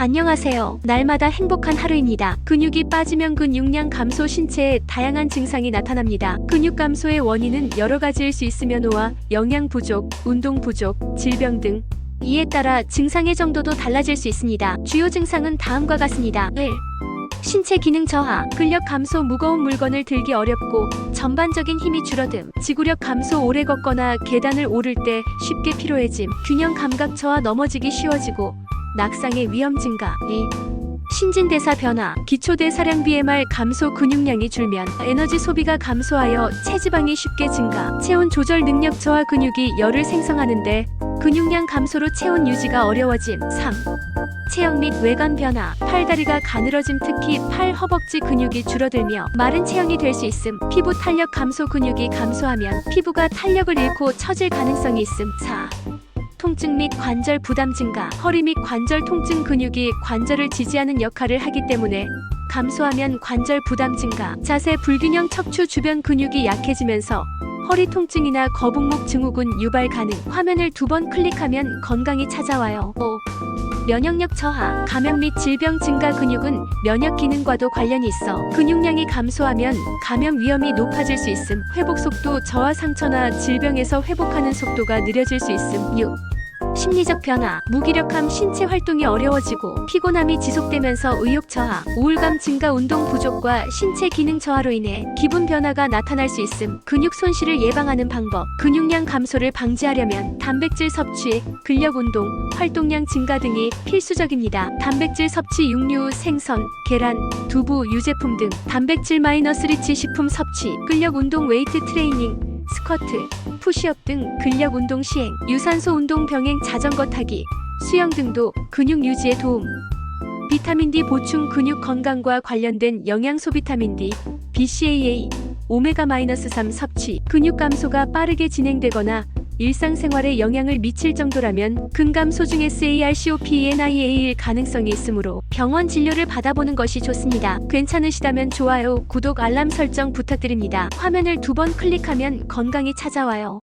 안녕하세요. 날마다 행복한 하루입니다. 근육이 빠지면 근육량 감소 신체에 다양한 증상이 나타납니다. 근육 감소의 원인은 여러 가지일 수 있으며 노화, 영양 부족, 운동 부족, 질병 등 이에 따라 증상의 정도도 달라질 수 있습니다. 주요 증상은 다음과 같습니다. 1. 신체 기능 저하, 근력 감소, 무거운 물건을 들기 어렵고 전반적인 힘이 줄어듦, 지구력 감소, 오래 걷거나 계단을 오를 때 쉽게 피로해짐, 균형 감각 저하, 넘어지기 쉬워지고 낙상의 위험 증가. 2. 신진대사 변화, 기초대 사량 BMR 감소 근육량이 줄면 에너지 소비가 감소하여 체지방이 쉽게 증가, 체온 조절 능력 저하 근육이 열을 생성하는데 근육량 감소로 체온 유지가 어려워짐. 3. 체형 및 외관 변화, 팔다리가 가늘어짐 특히 팔 허벅지 근육이 줄어들며 마른 체형이 될 수 있음. 피부 탄력 감소 근육이 감소하면 피부가 탄력을 잃고 처질 가능성이 있음. 4. 통증 및 관절 부담 증가, 허리 및 관절 통증 근육이 관절을 지지하는 역할을 하기 때문에 감소하면 관절 부담 증가, 자세 불균형 척추 주변 근육이 약해지면서 허리 통증이나 거북목 증후군 유발 가능. 화면을 두 번 클릭하면 건강이 찾아와요. 5. 면역력 저하, 감염 및 질병 증가 근육은 면역 기능과도 관련이 있어 근육량이 감소하면 감염 위험이 높아질 수 있음. 회복 속도 저하 상처나 질병에서 회복하는 속도가 느려질 수 있음. 6. 심리적 변화, 무기력함, 신체 활동이 어려워지고 피곤함이 지속되면서 의욕 저하, 우울감 증가, 운동 부족과 신체 기능 저하로 인해 기분 변화가 나타날 수 있음. 근육 손실을 예방하는 방법, 근육량 감소를 방지하려면 단백질 섭취, 근력 운동, 활동량 증가 등이 필수적입니다. 단백질 섭취, 육류, 생선, 계란, 두부, 유제품 등 단백질 마이너스 리치 식품 섭취, 근력 운동, 웨이트 트레이닝, 스쿼트, 푸시업 등 근력 운동 시행, 유산소 운동 병행 자전거 타기, 수영 등도 근육 유지에 도움. 비타민 D 보충 근육 건강과 관련된 영양소 비타민 D, BCAA, 오메가-3 섭취, 근육 감소가 빠르게 진행되거나 일상생활에 영향을 미칠 정도라면 근감소 중 SARCOPENIA일 가능성이 있으므로 병원 진료를 받아보는 것이 좋습니다. 괜찮으시다면 좋아요, 구독, 알람 설정 부탁드립니다. 화면을 두 번 클릭하면 건강이 찾아와요.